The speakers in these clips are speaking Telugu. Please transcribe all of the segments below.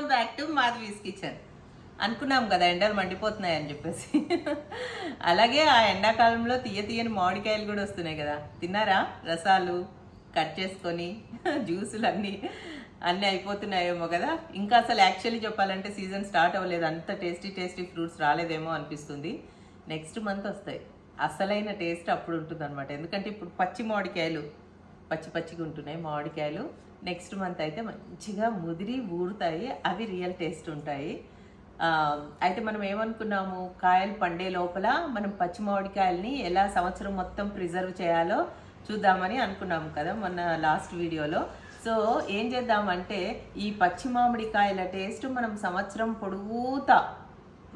Welcome back to Madhavi's kitchen. అనుకున్నాం కదా ఎండలు మండిపోతున్నాయి అని చెప్పేసి. అలాగే ఆ ఎండాకాలంలో తీయ తీయని మామిడికాయలు కూడా వస్తున్నాయి కదా. తిన్నారా? రసాలు కట్ చేసుకొని జ్యూసులు అన్నీ అన్నీ అయిపోతున్నాయేమో కదా. ఇంకా అసలు యాక్చువల్లీ చెప్పాలంటే సీజన్ స్టార్ట్ అవ్వలేదు. అంత టేస్టీ టేస్టీ ఫ్రూట్స్ రాలేదేమో అనిపిస్తుంది. నెక్స్ట్ మంత్ వస్తాయి. అసలైన టేస్ట్ అప్పుడు ఉంటుంది అనమాట ఎందుకంటే ఇప్పుడు పచ్చి మామిడికాయలు పచ్చి పచ్చిగా ఉంటున్నాయి మామిడికాయలు. నెక్స్ట్ మంత్ అయితే మంచిగా ముదిరి ఊరుతాయి. అవి రియల్ టేస్ట్ ఉంటాయి. అయితే మనం ఏమనుకున్నాము? కాయలు పండే లోపల మనం పచ్చి మామిడికాయల్ని ఎలా సంవత్సరం మొత్తం ప్రిజర్వ్ చేయాలో చూద్దామని అనుకున్నాము కదా మొన్న లాస్ట్ వీడియోలో. సో ఏం చేద్దామంటే ఈ పచ్చి మామిడికాయల టేస్ట్ మనం సంవత్సరం పొడుగుతా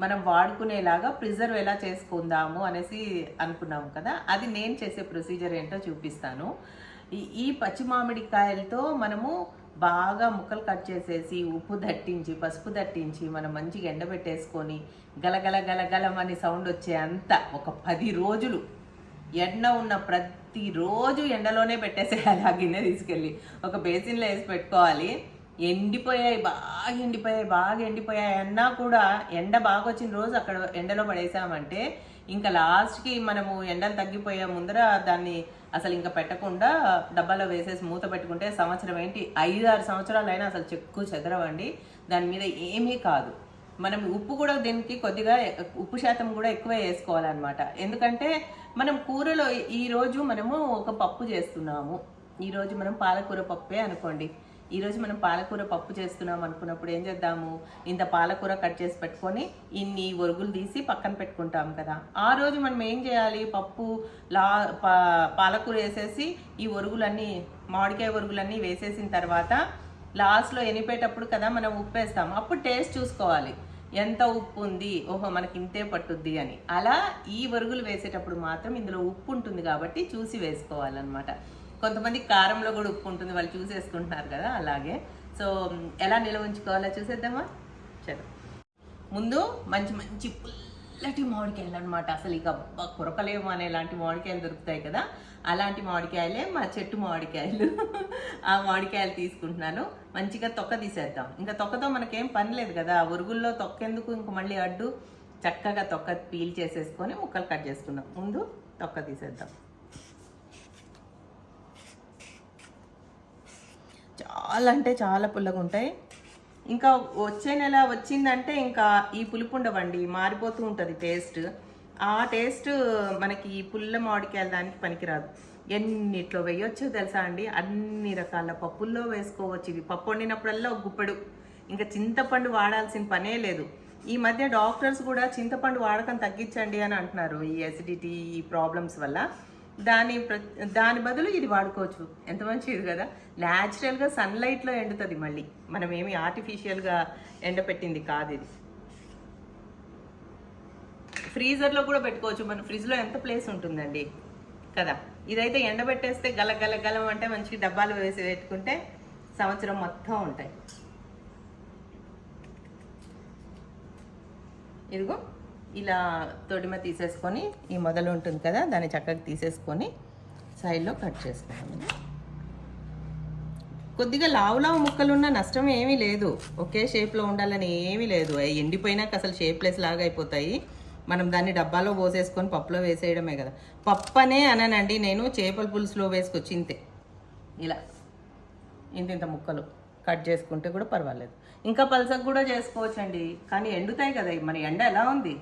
మనం వాడుకునేలాగా ప్రిజర్వ్ ఎలా చేసుకుందాము అనేసి అనుకున్నాము కదా. అది నేను చేసే ప్రొసీజర్ ఏంటో చూపిస్తాను. ఈ ఈ పచ్చి మామిడికాయలతో మనము బాగా ముక్కలు కట్ చేసేసి ఉప్పు దట్టించి పసుపు దట్టించి మనం మంచిగా ఎండబెట్టేసుకొని గలగల గలగలమని అని సౌండ్ వచ్చే అంత ఒక పది రోజులు ఎండ ఉన్న ప్రతిరోజు ఎండలోనే పెట్టేసేయాలి ఆ గిన్నె తీసుకెళ్ళి. ఒక బేసిన్లో వేసి పెట్టుకోవాలి. ఎండిపోయాయి బాగా ఎండిపోయాయి బాగా ఎండిపోయాయి అన్నా కూడా ఎండ బాగా వచ్చిన రోజు అక్కడ ఎండలో పడేసామంటే ఇంకా లాస్ట్కి మనము ఎండలు తగ్గిపోయే ముందర దాన్ని అసలు ఇంకా పెట్టకుండా డబ్బాలో వేసేసి మూత పెట్టుకుంటే సంవత్సరం ఏంటి? ఐదు ఆరు సంవత్సరాలు అయినా అసలు చెక్కు చెదరవండి. దాని మీద ఏమీ కాదు. మనం ఉప్పు కూడా దీనికి కొద్దిగా ఉప్పు శాతం కూడా ఎక్కువ వేసుకోవాలన్నమాట. ఎందుకంటే మనం కూరలో ఈరోజు మనము ఒక పప్పు చేస్తున్నాము. ఈరోజు మనం పాలకూర పప్పే అనుకోండి. ఈరోజు మనం పాలకూర పప్పు చేస్తున్నాం అనుకున్నప్పుడు ఏం చేద్దాము? ఇంత పాలకూర కట్ చేసి పెట్టుకొని ఇన్ని ఒరుగులు తీసి పక్కన పెట్టుకుంటాం కదా. ఆ రోజు మనం ఏం చేయాలి? పప్పు లా పాలకూర వేసేసి ఈ ఒరుగులన్నీ మామిడికాయ ఒరుగులన్నీ వేసేసిన తర్వాత లాస్ట్లో ఎనిపేటప్పుడు కదా మనం ఉప్పు వేస్తాం. అప్పుడు టేస్ట్ చూసుకోవాలి. ఎంత ఉప్పు ఉంది? ఓహో మనకి ఇంతే పట్టుద్ది అని. అలా ఈ వరుగులు వేసేటప్పుడు మాత్రం ఇందులో ఉప్పు ఉంటుంది కాబట్టి చూసి వేసుకోవాలన్నమాట. కొంతమంది కారంలో కూడా ఉప్పు ఉంటుంది వాళ్ళు చూసేసుకుంటున్నారు కదా అలాగే. సో ఎలా నిల్వ ఉంచుకోవాలో చూసేద్దామా? చలో. ముందు మంచి మంచి పుల్లటి మామిడికాయలు అనమాట అసలు ఇక కురకలేము అనే లాంటి మామిడికాయలు దొరుకుతాయి కదా. అలాంటి మామిడికాయలే మా చెట్టు మామిడికాయలు. ఆ మామిడికాయలు తీసుకుంటున్నాను. మంచిగా తొక్క తీసేద్దాం. ఇంకా తొక్కతో మనకేం పని లేదు కదా. ఉరుగుల్లో తొక్క ఎందుకు ఇంక మళ్ళీ అడ్డు చక్కగా తొక్క పీల్ చేసేసుకొని ముక్కలు కట్ చేసుకుందాం. ముందు తొక్క తీసేద్దాం. చాలా అంటే చాలా పుల్లగా ఉంటాయి ఇంకా వచ్చే నెల వచ్చిందంటే ఇంకా ఈ పులుపు ఉండవండి మారిపోతూ ఉంటుంది టేస్ట్. ఆ టేస్ట్ మనకి ఈ పుల్ల మామిడికాయల దానికి పనికిరాదు. ఎన్నిట్లో వేయొచ్చో తెలుసా అండి? అన్ని రకాల పప్పుల్లో వేసుకోవచ్చు. ఇవి పప్పు వండినప్పుడల్లా ఒక గుప్పెడు. ఇంకా చింతపండు వాడాల్సిన పనే లేదు. ఈ మధ్య డాక్టర్స్ కూడా చింతపండు వాడకం తగ్గించండి అని అంటున్నారు ఈ ఎసిడిటీ ఈ ప్రాబ్లమ్స్ వల్ల. దాని దాని బదులు ఇది వాడుకోవచ్చు. ఎంత మంచిది కదా? న్యాచురల్గా సన్లైట్లో ఎండుతుంది మళ్ళీ. మనం ఏమి ఆర్టిఫిషియల్గా ఎండపెట్టింది కాదు ఇది. ఫ్రీజర్లో కూడా పెట్టుకోవచ్చు. మన ఫ్రిడ్జ్లో ఎంత ప్లేస్ ఉంటుందండి? కదా? ఇదైతే ఎండబెట్టేస్తే గల గల గలం అంటే మంచి డబ్బాలు వేసి పెట్టుకుంటే సంవత్సరం మొత్తం ఉంటాయి. ఇదిగో. ఇలా తొడిమ తీసేసుకొని ఈ మొదలు ఉంటుంది కదా దాన్ని చక్కగా తీసేసుకొని సైడ్లో కట్ చేసుకోవాలి. కొద్దిగా లావు లావు ముక్కలున్న నష్టం ఏమీ లేదు. ఒకే షేప్లో ఉండాలని ఏమీ లేదు. అవి ఎండిపోయినాక అసలు షేప్లెస్ లాగా అయిపోతాయి. మనం దాన్ని డబ్బాలో పోసేసుకొని పప్పులో వేసేయడమే కదా. పప్పనే అననండి నేను చేపల పులుసులో వేసుకొచ్చి ఇంతే. ఇలా ఇంత ఇంత ముక్కలు కట్ చేసుకుంటే కూడా పర్వాలేదు. ఇంకా పలసకు కూడా చేసుకోవచ్చండి. కానీ ఎండుతాయి కదా మన ఎండ ఎలా ఉంది?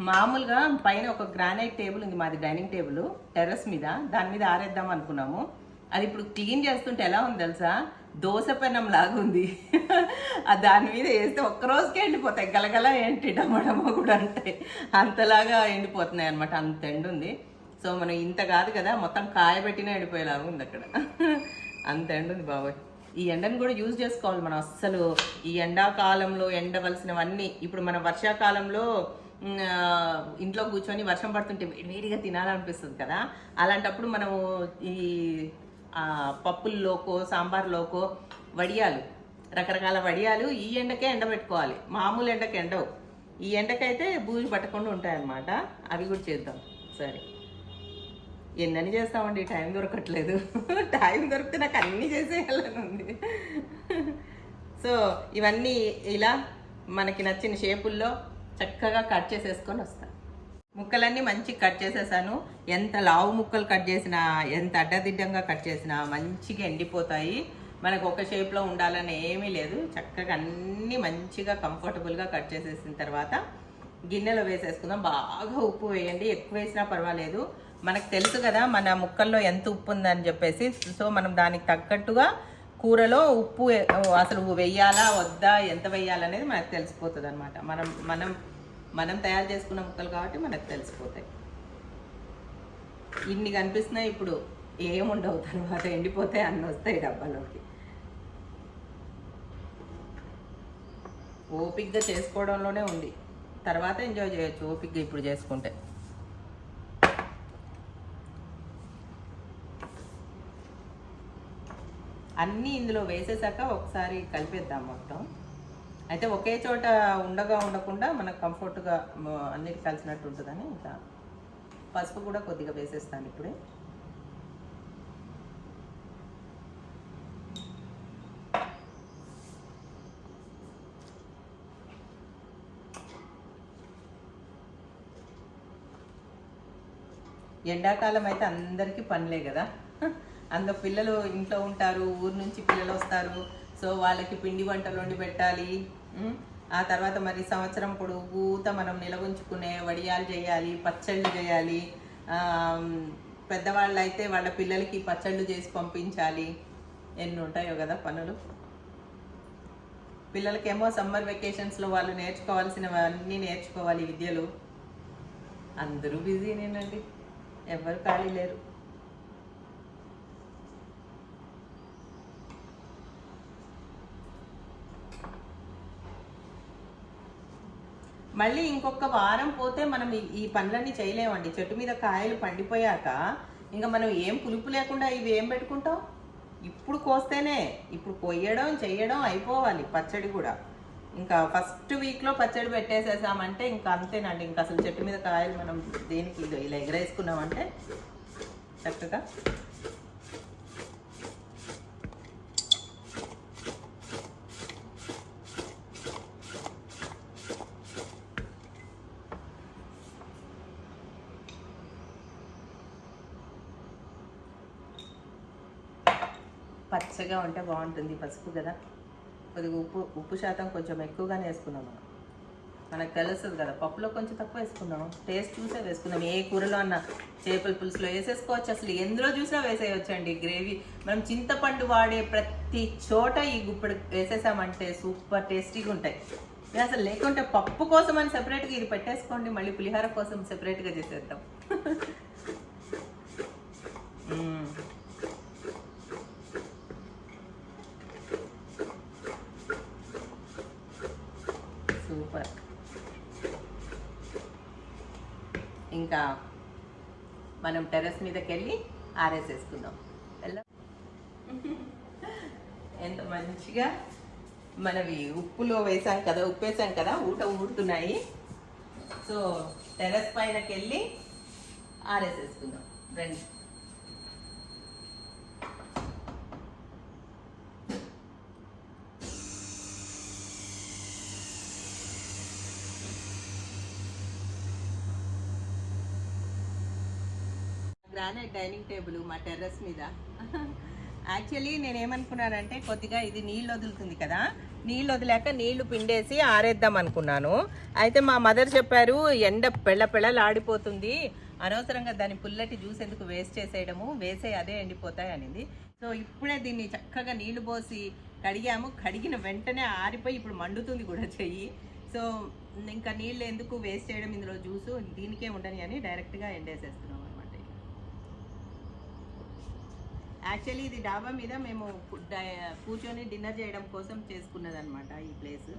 మామూలుగా పైన ఒక గ్రానైట్ టేబుల్ ఉంది మాది డైనింగ్ టేబుల్ టెర్రస్ మీద. దాని మీద ఆరేద్దాం అనుకున్నాము. అది ఇప్పుడు క్లీన్ చేస్తుంటే ఎలా ఉంది తెలుసా? దోశ పెనం లాగా ఉంది. ఆ దాని మీద వేస్తే ఒక్కరోజుకే ఎండిపోతాయి. గలగల ఏంటి? డమడమ కూడా అంటే అంతలాగా ఎండిపోతున్నాయి అనమాట అంత ఎండు ఉంది. సో మనం ఇంత కాదు కదా మొత్తం కాయబెట్టినా ఎండిపోయేలాగా ఉంది అక్కడ. అంత ఎండు ఉంది బాబోయ్. ఈ ఎండను కూడా యూజ్ చేసుకోవాలి మనం అస్సలు. ఈ ఎండాకాలంలో ఎండవలసినవన్నీ. ఇప్పుడు మన వర్షాకాలంలో ఇంట్లో కూర్చొని వర్షం పడుతుంటే వేడిగా తినాలనిపిస్తుంది కదా? అలాంటప్పుడు మనము ఈ పప్పుల్లోకో సాంబార్లోకో వడియాలు రకరకాల వడియాలు ఈ ఎండకే ఎండబెట్టుకోవాలి. మామూలు ఎండకి ఎండవు. ఈ ఎండకైతే బూజు పట్టకుండా ఉంటాయన్నమాట. అవి కూడా చేద్దాం. సరే. ఎన్నని చేస్తామండి? టైం దొరకట్లేదు. టైం దొరికితే నాకు అన్నీ చేసేయాలని ఉంది. సో ఇవన్నీ ఇలా మనకి నచ్చిన షేపుల్లో చక్కగా కట్ చేసేసుకొని వస్తాను ముక్కలన్నీ మంచి కట్ చేసేసాను. ఎంత లావు ముక్కలు కట్ చేసినా ఎంత అడ్డదిడ్డంగా కట్ చేసినా మంచిగా ఎండిపోతాయి. మనకు ఒక షేప్లో ఉండాలని ఏమీ లేదు. చక్కగా అన్నీ మంచిగా కంఫర్టబుల్గా కట్ చేసేసిన తర్వాత గిన్నెలో వేసేసుకుందాం. బాగా ఉప్పు వేయండి. ఎక్కువ వేసినా పర్వాలేదు. మనకు తెలుసు కదా మన ముక్కల్లో ఎంత ఉప్పు ఉందని చెప్పేసి. సో మనం దానికి తగ్గట్టుగా కూరలో ఉప్పు అసలు వెయ్యాలా వద్దా ఎంత వెయ్యాలనేది మనకు తెలిసిపోతుంది అనమాట మనం మనం మనం తయారు చేసుకున్న ముక్కలు కాబట్టి మనకు తెలిసిపోతాయి. ఇన్ని కనిపిస్తున్నాయి ఇప్పుడు ఏముండవు తర్వాత ఎండిపోతే అన్ని వస్తాయి డబ్బాలోకి. ఓపిక్గా చేసుకోవడంలోనే ఉంది. తర్వాత ఎంజాయ్ చేయొచ్చు ఓపిక్గా ఇప్పుడు చేసుకుంటే. అన్నీ ఇందులో వేసేసాక ఒకసారి కలిపేద్దాం మొత్తం. అయితే ఒకే చోట ఉండగా ఉండకుండా మనకు కంఫర్ట్గా అన్నిటి కలిసినట్టు ఉంటుందని ఇంకా పసుపు కూడా కొద్దిగా వేసేస్తాను ఇప్పుడే. ఎండాకాలం అయితే అందరికీ పనిలే కదా. అందరు పిల్లలు ఇంట్లో ఉంటారు ఊరు నుంచి పిల్లలు వస్తారు. సో వాళ్ళకి పిండి వంటలు వండి పెట్టాలి. ఆ తర్వాత మరి సంవత్సరం పొడుగుత మనం నిలవుంచుకునే వడియాలు చేయాలి పచ్చళ్ళు చేయాలి. పెద్దవాళ్ళు అయితే వాళ్ళ పిల్లలకి పచ్చళ్ళు చేసి పంపించాలి. ఎన్ని ఉంటాయో కదా పనులు. పిల్లలకేమో సమ్మర్ వెకేషన్స్లో వాళ్ళు నేర్చుకోవాల్సినవన్నీ నేర్చుకోవాలి విద్యలు. అందరూ బిజీనేనండి ఎవరు ఖాళీ లేరు. మళ్ళీ ఇంకొక వారం పోతే మనం ఈ- పనులన్నీ చేయలేమండి. చెట్టు మీద కాయలు పండిపోయాక ఇంకా మనం ఏం పులుపు లేకుండా ఇవి ఏం పెట్టుకుంటాం? ఇప్పుడు కోస్తేనే. ఇప్పుడు కొయ్యడం చెయ్యడం అయిపోవాలి పచ్చడి కూడా. ఇంకా ఫస్ట్ వీక్లో పచ్చడి పెట్టేసేసామంటే ఇంకా అంతేనండి. ఇంకా అసలు చెట్టు మీద కాయలు మనం దేనికి ఇలా ఎగరేసుకున్నామంటే చక్కగా పచ్చగా ఉంటే బాగుంటుంది పసుపు కదా. కొద్దిగా ఉప్పు ఉప్పు శాతం కొంచెం ఎక్కువగానే వేసుకున్నాం మనం. మనకు తెలుస్తుంది కదా పప్పులో కొంచెం తక్కువ వేసుకున్నాం టేస్ట్ చూసే వేసుకున్నాం ఏ కూరలో అన్న చేపల పులుసులో వేసేసుకోవచ్చు. అసలు ఎందులో చూసినా వేసేయచ్చు అండి గ్రేవీ మనం చింతపండు వాడే ప్రతి చోట ఈ గుప్పెడు వేసేసామంటే సూపర్ టేస్టీగా ఉంటాయి. అసలు లేకుంటే పప్పు కోసం అని సెపరేట్గా ఇది పెట్టేసుకోండి మళ్ళీ పులిహోర కోసం సెపరేట్గా చేసేద్దాం మ్మ్. సూపర్ ఇంకా మనం టెర్రస్ మీదకి వెళ్ళి ఆరేసేసుకుందాం ఎంత మంచిగా మనవి ఉప్పులో వేసాం కదా ఉప్పు వేసాం కదా ఊట ఊడుతున్నాయి. సో టెర్రస్ పైనకి వెళ్ళి ఆరేసేసుకుందాం రండి గ్రానైట్ డైనింగ్ టేబుల్ మా టెర్రస్ మీద. యాక్చువల్లీ నేను ఏమనుకున్నానంటే కొద్దిగా ఇది నీళ్ళు వదులుతుంది కదా నీళ్ళు వదిలాక నీళ్ళు పిండేసి ఆరేద్దాం అనుకున్నాను. అయితే మా మదర్ చెప్పారు ఎండ పెళ్ళ పెళ్ళలాడిపోతుంది అనవసరంగా దాని పుల్లటి జ్యూస్ ఎందుకు వేస్ట్ చేసేయడము వేసే అదే ఎండిపోతాయి అనేది. సో ఇప్పుడే దీన్ని చక్కగా నీళ్ళు పోసి కడిగాము. కడిగిన వెంటనే ఆరిపోయి ఇప్పుడు మండుతుంది కూడా చెయ్యి. సో ఇంకా నీళ్ళు ఎందుకు వేస్ట్ చేయడం ఇందులో జ్యూసు దీనికే ఉండని అని డైరెక్ట్గా ఎండేసేస్తున్నాము అనమాట యాక్చువల్లీ ఇది డాబా మీద మేము కూర్చొని డిన్నర్ చేయడం కోసం చేసుకున్నది అనమాట ఈ ప్లేస్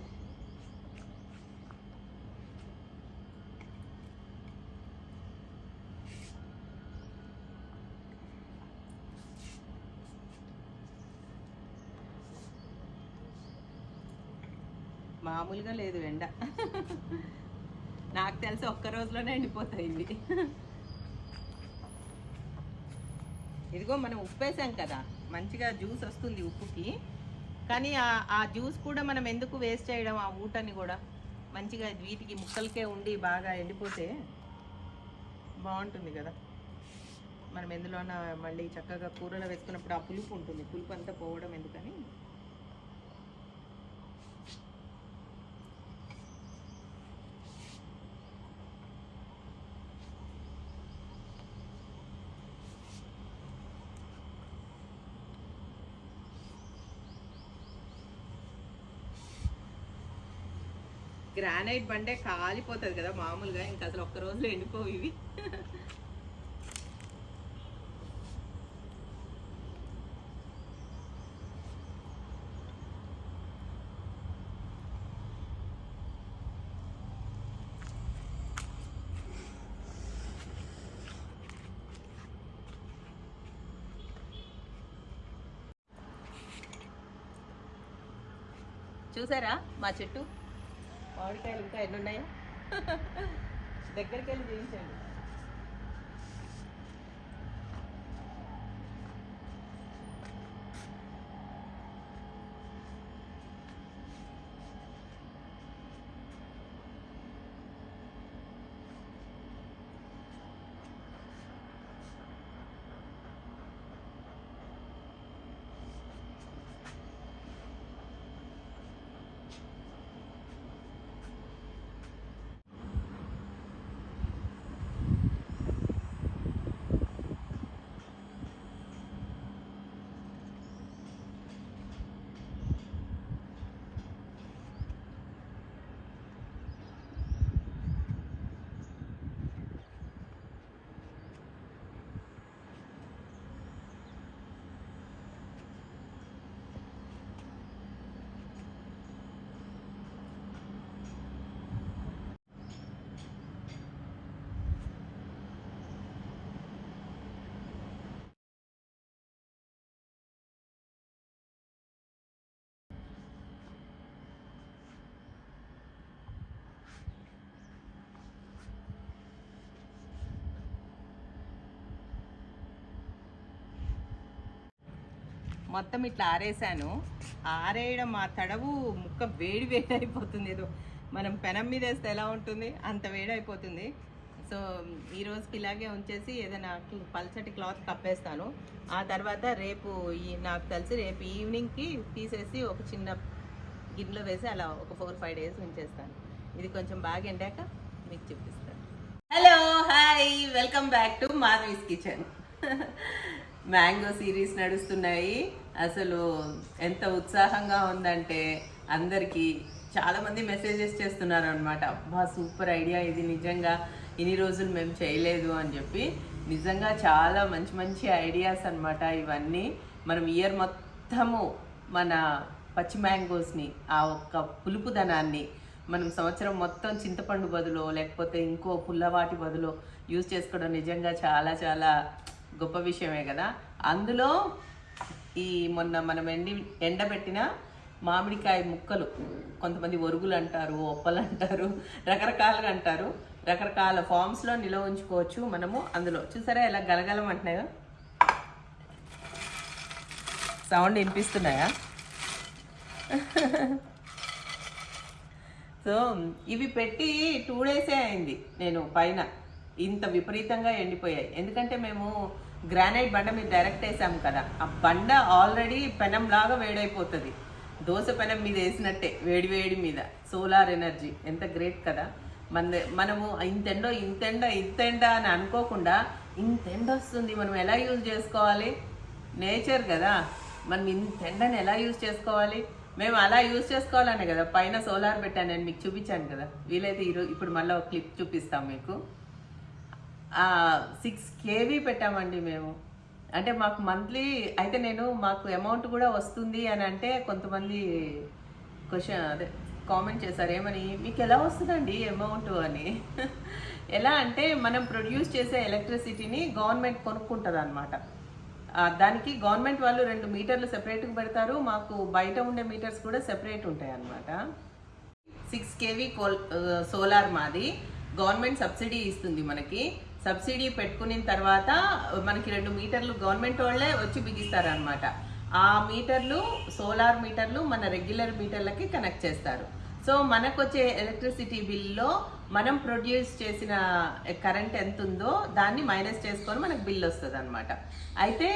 మామూలుగా లేదు ఎండ. నాకు తెలిసి ఒక్క రోజులోనే ఎండిపోతాయి ఇవి. ఇదిగో మనం ఉప్పు వేసాం కదా మంచిగా జ్యూస్ వస్తుంది ఉప్పుకి. కానీ ఆ- ఆ జ్యూస్ కూడా మనం ఎందుకు వేస్ట్ చేయడం ఆ ఊటని కూడా? మంచిగా వీటికి ముక్కలకే ఉండి బాగా ఎండిపోతే బాగుంటుంది కదా. మనం ఎందులోన మళ్ళీ చక్కగా కూరలో వేసుకున్నప్పుడు ఆ పులుపు ఉంటుంది. పులుపు అంతా పోవడం ఎందుకని? గ్రానైట్ బండే కాలిపోతుంది కదా మామూలుగా ఇంకా అసలు ఒక్క రోజులో ఎండిపోవు ఇవి. చూసారా మా చెట్టు? మామిడికాయలు ఇంకా ఎన్ని ఉన్నాయా? దగ్గరికి వెళ్ళి చేయించండి. మొత్తం ఇట్లా ఆరేసాను. ఆరేయడం ఆ తడవు ముక్క వేడి వేడి అయిపోతుంది. ఏదో మనం పెనం మీద వేస్తే ఎలా ఉంటుంది? అంత వేడి అయిపోతుంది. సో ఈ రోజుకి ఇలాగే ఉంచేసి ఏదైనా పల్చటి క్లాత్ కప్పేస్తాను. ఆ తర్వాత రేపు ఈ నాకు తెలిసి రేపు ఈవినింగ్కి తీసేసి ఒక చిన్న గిన్నెలో వేసి అలా ఒక ఫోర్ ఫైవ్ డేస్ ఉంచేస్తాను. ఇది కొంచెం బాగా ఎండాక మీకు చూపిస్తాను. Hello hi welcome back to Madhavi's kitchen. Mango series నడుస్తున్నాయి. అసలు ఎంత ఉత్సాహంగా ఉందంటే అందరికీ చాలామంది మెసేజెస్ చేస్తున్నారు అనమాట అబ్బా సూపర్ ఐడియా ఇది నిజంగా. ఇన్ని రోజులు మేము చేయలేదు అని చెప్పి. నిజంగా చాలా మంచి మంచి ఐడియాస్ అన్నమాట ఇవన్నీ. మనం ఇయర్ మొత్తము మన పచ్చి మ్యాంగోస్ని ఆ ఒక్క పులుపుదనాన్ని మనం సంవత్సరం మొత్తం చింతపండు బదులు లేకపోతే ఇంకో పుల్లవాటి బదులు యూజ్ చేసుకోవడం నిజంగా చాలా చాలా గొప్ప విషయమే కదా. అందులో ఈ మొన్న మనం ఎండి ఎండబెట్టిన మామిడికాయ ముక్కలు కొంతమంది ఒరుగులు అంటారు ఒప్పలు అంటారు రకరకాలుగా అంటారు. రకరకాల ఫామ్స్లో నిల్వ ఉంచుకోవచ్చు మనము అందులో. చూసారా ఎలా గలగలం అంటున్నాయో? సౌండ్ వినిపిస్తున్నాయా? సో ఇవి పెట్టి టూ డేసే అయింది. నేను పైన. ఇంత విపరీతంగా ఎండిపోయాయి. ఎందుకంటే మేము గ్రానైట్ బండ మీద డైరెక్ట్ వేసాం కదా ఆ బండ ఆల్రెడీ పెనం లాగా వేడైపోతుంది. దోశ పెనం మీద వేసినట్టే వేడి వేడి మీద. సోలార్ ఎనర్జీ ఎంత గ్రేట్ కదా. మన మనము ఇంతెండో ఇంతెండ ఇంతెండ అని అనుకోకుండా ఇంతెండ వస్తుంది మనం ఎలా యూజ్ చేసుకోవాలి? నేచర్ కదా. మనం ఇంతెండని ఎలా యూజ్ చేసుకోవాలి? మేము అలా యూజ్ చేసుకోవాలనే కదా. పైన సోలార్ పెట్టాను నేను మీకు చూపించాను కదా. వీలైతే ఈరోజు ఇప్పుడు మళ్ళీ ఒక క్లిప్ చూపిస్తాం మీకు. సిక్స్ కేవీ పెట్టామండి మేము. అంటే మాకు మంత్లీ అయితే నేను మాకు అమౌంట్ కూడా వస్తుంది అని అంటే కొంతమంది క్వశ్చన్ అదే కామెంట్ చేశారు. ఏమని? మీకు ఎలా వస్తుందండి అమౌంట్ అని? ఎలా అంటే మనం ప్రొడ్యూస్ చేసే ఎలక్ట్రిసిటీని గవర్నమెంట్ కొనుక్కుంటుంది అనమాట దానికి గవర్నమెంట్ వాళ్ళు రెండు మీటర్లు సెపరేట్గా పెడతారు. మాకు బయట ఉండే మీటర్స్ కూడా సెపరేట్ ఉంటాయి అన్నమాట సిక్స్ కేవీ కోల్ సోలార్ మాది. గవర్నమెంట్ సబ్సిడీ ఇస్తుంది మనకి. సబ్సిడీ పెట్టుకున్న తర్వాత మనకి రెండు మీటర్లు గవర్నమెంట్ వాళ్ళే వచ్చి బిగిస్తారు అనమాట ఆ మీటర్లు సోలార్ మీటర్లు మన రెగ్యులర్ మీటర్లకి కనెక్ట్ చేస్తారు. సో మనకు వచ్చే ఎలక్ట్రిసిటీ బిల్లో మనం ప్రొడ్యూస్ చేసిన కరెంట్ ఎంత ఉందో దాన్ని మైనస్ చేసుకొని మనకు బిల్ వస్తుంది అనమాట అయితే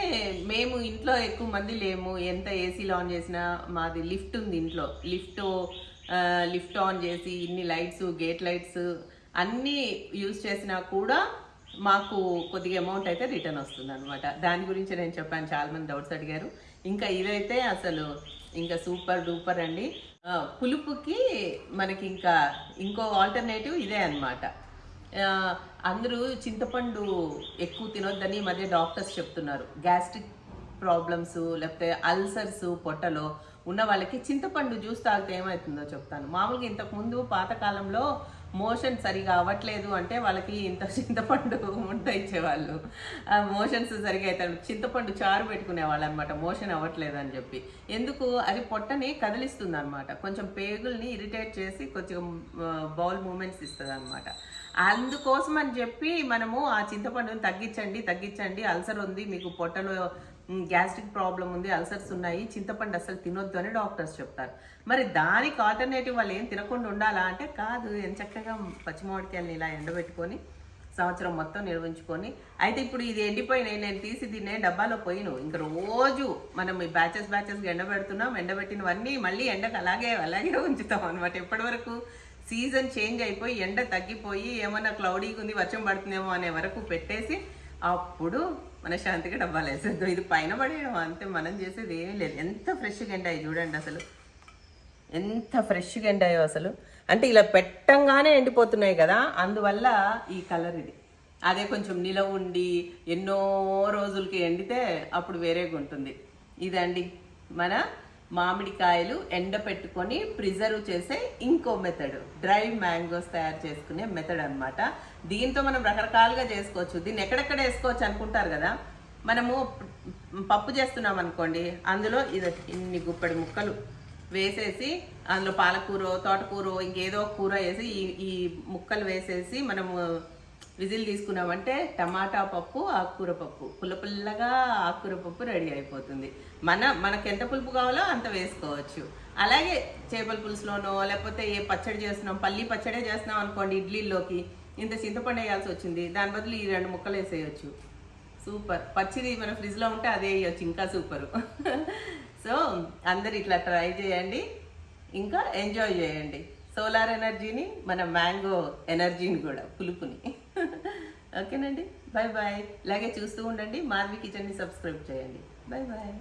మేము ఇంట్లో ఎక్కువ మంది లేము. ఎంత ఏసీలు ఆన్ చేసినా మాది లిఫ్ట్ ఉంది ఇంట్లో. లిఫ్ట్ లిఫ్ట్ ఆన్ చేసి ఇన్ని లైట్స్ గేట్ లైట్స్ అన్నీ యూజ్ చేసినా కూడా మాకు కొద్దిగా అమౌంట్ అయితే రిటర్న్ వస్తుంది అనమాట దాని గురించి నేను చెప్పాను చాలా మంది డౌట్స్ అడిగారు. ఇంకా ఇదైతే అసలు ఇంకా సూపర్ డూపర్ అండి. పులుపుకి మనకి ఇంకా ఇంకో ఆల్టర్నేటివ్ ఇదే అనమాట అందరూ చింతపండు ఎక్కువ తినొద్దని ఈ మధ్య డాక్టర్స్ చెప్తున్నారు. గ్యాస్ట్రిక్ ప్రాబ్లమ్స్ లేకపోతే అల్సర్స్ పొట్టలో ఉన్న వాళ్ళకి చింతపండు జ్యూస్ తాగితే ఏమవుతుందో చెప్తాను. మామూలుగా ఇంతకుముందు పాతకాలంలో మోషన్ సరిగా అవ్వట్లేదు అంటే వాళ్ళకి ఇంత చింతపండు ముద్ద ఇచ్చేవాళ్ళు. ఆ మోషన్స్ సరిగా అయితే చింతపండు చారు పెట్టుకునే వాళ్ళు అనమాట మోషన్ అవ్వట్లేదు అని చెప్పి. ఎందుకు? అది పొట్టని కదిలిస్తుంది అనమాట కొంచెం పేగుల్ని ఇరిటేట్ చేసి కొంచెం బౌల్ మూమెంట్స్ ఇస్తుంది అనమాట అందుకోసం అని చెప్పి మనము ఆ చింతపండుని తగ్గించండి తగ్గించండి. అల్సర్ ఉంది మీకు పొట్టలో గ్యాస్ట్రిక్ ప్రాబ్లం ఉంది అల్సర్స్ ఉన్నాయి చింతపండు అసలు తినొద్దు అని డాక్టర్స్ చెప్తారు. మరి దానికి ఆల్టర్నేటివ్ వాళ్ళు ఏం తినకుండా ఉండాలా అంటే కాదు ఎంత చక్కగా పచ్చిమామిడికాయలని ఇలా ఎండబెట్టుకొని సంవత్సరం మొత్తం నిర్వహించుకొని అయితే ఇప్పుడు ఇది ఎండిపోయినాయి నేను తీసి దీన్ని డబ్బాలో పోయిను ఇంక రోజు మనం ఈ బ్యాచెస్ బ్యాచెస్గా ఎండబెడుతున్నాం ఎండబెట్టినవన్నీ మళ్ళీ ఎండకు అలాగే అలాగే ఉంచుతాం అనమాట ఎప్పటి వరకు సీజన్ చేంజ్ అయిపోయి ఎండ తగ్గిపోయి ఏమైనా క్లౌడీగా ఉంది వర్షం పడుతుందేమో అనే వరకు పెట్టేసి అప్పుడు మన శాంతిగా డబ్బాలు వేసేద్దాం. ఇది పైన పడేయడం అంతే మనం చేసేది ఏమీ లేదు. ఎంత ఫ్రెష్గా ఎండాయి చూడండి అసలు. ఎంత ఫ్రెష్గా ఎండాయో అసలు. అంటే ఇలా పెట్టంగానే ఎండిపోతున్నాయి కదా అందువల్ల ఈ కలర్ ఇది. అదే కొంచెం నిలవ ఉండి ఎన్నో రోజులకి ఎండితే అప్పుడు వేరేగా ఉంటుంది ఇదండి మన మామిడికాయలు ఎండపెట్టుకొని ప్రిజర్వ్ చేసే ఇంకో మెథడ్. డ్రై మ్యాంగోస్ తయారు చేసుకునే మెథడ్ అనమాట దీంతో మనం రకరకాలుగా చేసుకోవచ్చు. దీన్ని ఎక్కడెక్కడ వేసుకోవచ్చు అనుకుంటారు కదా? మనము పప్పు చేస్తున్నాం అనుకోండి అందులో ఇది ఇన్ని గుప్పడి ముక్కలు వేసేసి అందులో పాలకూర తోటకూర ఇంకేదో ఒక కూర వేసి ఈ ఈ ముక్కలు వేసేసి మనము విజిల్ తీసుకున్నామంటే టమాటా పప్పు ఆకుకూర పప్పు. పుల్ల పుల్లగా ఆకుకూర పప్పు రెడీ అయిపోతుంది. మన మనకు ఎంత పులుపు కావాలో అంత వేసుకోవచ్చు. అలాగే చేపల పులుసులోనో లేకపోతే ఏ పచ్చడి చేస్తున్నాం పల్లి పచ్చడే చేస్తున్నాం అనుకోండి ఇడ్లీలోకి ఇంత చింతపండు వేయాల్సి వచ్చింది. దాని బదులు ఈ రెండు ముక్కలు వేసేయచ్చు. సూపర్. పచ్చిది మన ఫ్రిడ్జ్లో ఉంటే అదే వేయచ్చు. ఇంకా సూపర్. సో అందరు ఇట్లా ట్రై చేయండి. ఇంకా ఎంజాయ్ చేయండి. సోలార్ ఎనర్జీని మన మ్యాంగో ఎనర్జీని కూడా పులుపుని. ఓకేనండి. బాయ్ బాయ్ ఇలాగే చూస్తూ ఉండండి. మాధవి కిచెన్ని సబ్స్క్రైబ్ చేయండి. Bye bye